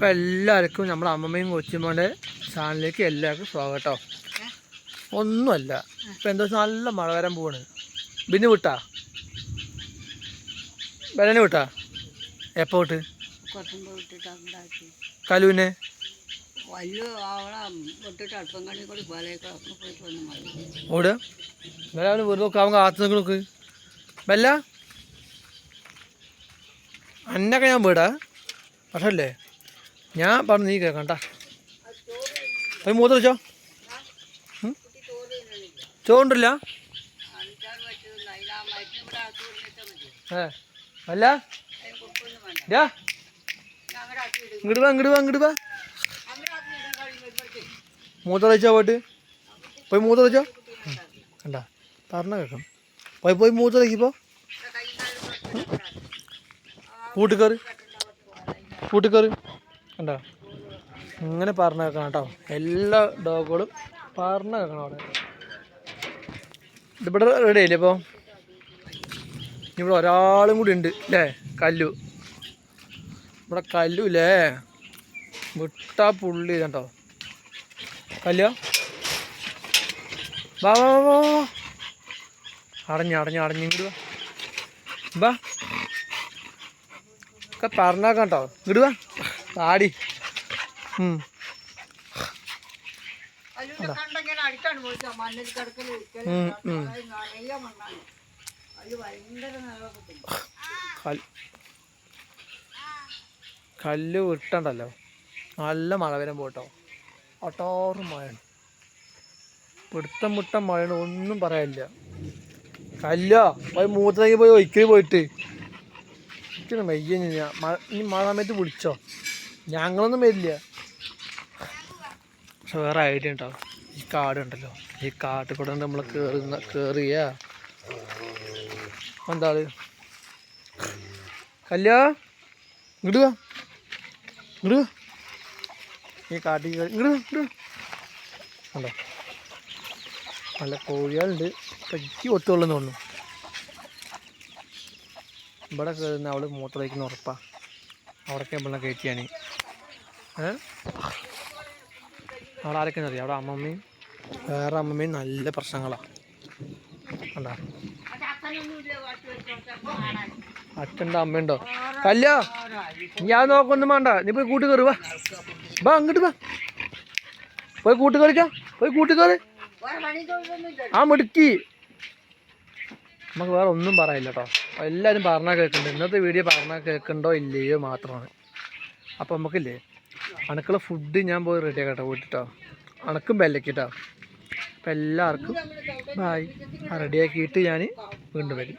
അപ്പം എല്ലാവർക്കും നമ്മുടെ അമ്മമ്മയും കൊച്ചുമോന്റെ ചാനലിലേക്ക് എല്ലാവർക്കും സ്വാഗതം ഒന്നുമല്ല ഇപ്പം എന്തോ നല്ല മഴ വരാൻ പോവാണ്. ബിന്നു വിട്ടാ? ബലന് വിട്ടാ? എപ്പോൾ വിട്ട്? കലുവിനെ? ഓട് ഇന്നലെ അവന് വെറുതെ അവൻ കാത്തു നിൽക്ക് നോക്ക്. ബല്ല? അന്നൊക്കെ ഞാൻ വീടാ. പക്ഷേ അല്ലേ? ഞാൻ പറഞ്ഞു നീ കേൾക്കണ്ട. പോയി മൂത്ര വെച്ചോ ചോണ്ടില്ല അല്ല? ഡാ ഇങ്ങോട്ട് വാ ഇങ്ങോട്ട് ഇങ്ങോട്ട് മൂത്ര വെച്ചോ പോയിട്ട്? പോയി മൂത്ര വെച്ചോ കണ്ട. പറഞ്ഞ കേൾക്കാം. പോയി പോയി മൂത്ര വയ്ക്കിപ്പോ കൂട്ടിക്കറി കൂട്ടിക്കറി കണ്ടോ? ഇങ്ങനെ പറഞ്ഞ കേൾക്കണം കേട്ടോ. എല്ലാ ഡോഗുകളും പറഞ്ഞ കേൾക്കണം അവിടെ. ഇതിവിടെ റെഡി ആയില്ലേ ഇപ്പോൾ ഇവിടെ ഒരാളും കൂടി ഉണ്ട് അല്ലേ കല്ലു. ഇവിടെ കല്ലു ഇല്ലേ വിട്ടാ പുള്ളി കേട്ടോ കല്ലോ വാ വാ വാ. അടഞ്ഞ് അടഞ്ഞ് അടഞ്ഞ് ഇങ്ങോട്ട് വാ. വാ. കേട്ടോ. ഇങ്ങോട്ട് വാ. കൽ- കല്ല് വിട്ടണ്ടല്ലോ. നല്ല മഴ വരാൻ പോട്ടോ ഒട്ടോറും മഴയാണ്. പിടുത്തം മുട്ടം മഴയാണ് ഒന്നും പറയാനില്ല. കല്ലോ പോയി മൂത്രയ്ക്ക് പോയി ഒരിക്കൽ പോയിട്ട്. എനിക്കൊന്നും വയ്യ ഞാൻ. മഴ ഇനി മഴ സമയത്ത് വിളിച്ചോ? ഞങ്ങളൊന്നും വരില്ല. പക്ഷെ വേറെ ഐഡിയ ഉണ്ടോ? ഈ കാട് ഉണ്ടല്ലോ. ഈ കാട്ടിൽ കൂടെ നമ്മൾ കയറുന്ന കയറിയ എന്താ കല്യാ ഇങ്ങോട്ട് ഇങ്ങോട്ട് ഈ കാട്ടിൽ കയറി ഇങ്ങോട്ട് കണ്ടോ? നല്ല കോഴികളുണ്ട്. പറ്റി ഒത്തുകൊള്ളുന്നു തോന്നുന്നു. ഇവിടെ കയറുന്ന അവൾ മൂത്ര വയ്ക്കുന്ന അവിടേക്ക് നമ്മളെ കയറ്റിയാണ്. അവിടെ ആരൊക്കെ അറിയാം അവിടെ അമ്മമ്മയും വേറെ അമ്മമ്മയും നല്ല പ്രശ്നങ്ങളാണ് കണ്ടാ? അച്ഛന്റെ അമ്മയുണ്ടോ? കല്ലോ ഞാൻ നോക്കൊന്നും വേണ്ട. നീ പോയി കൂട്ടി കയറി വാ. വാ അങ്ങോട്ട് വാ. പോയി കൂട്ടി കയറിക്കാം പോയി കൂട്ടി കയറി. ആ മിടുക്കി. നമുക്ക് വേറെ ഒന്നും പറയില്ല കേട്ടോ എല്ലാവരും പറഞ്ഞാൽ കേൾക്കുന്നുണ്ട് ഇന്നത്തെ വീഡിയോ പറഞ്ഞാൽ കേൾക്കണ്ടോ ഇല്ലയോ മാത്രമാണ്. അപ്പോൾ നമുക്കില്ലേ അണക്കുള്ള ഫുഡ് ഞാൻ പോയി റെഡി ആക്കട്ടെ വീട്ടിട്ടോ. അണക്കും ബെല്ലക്കിട്ടോ അപ്പം എല്ലാവർക്കും ബായ് റെഡിയാക്കിയിട്ട് ഞാൻ വീണ്ടും വരും.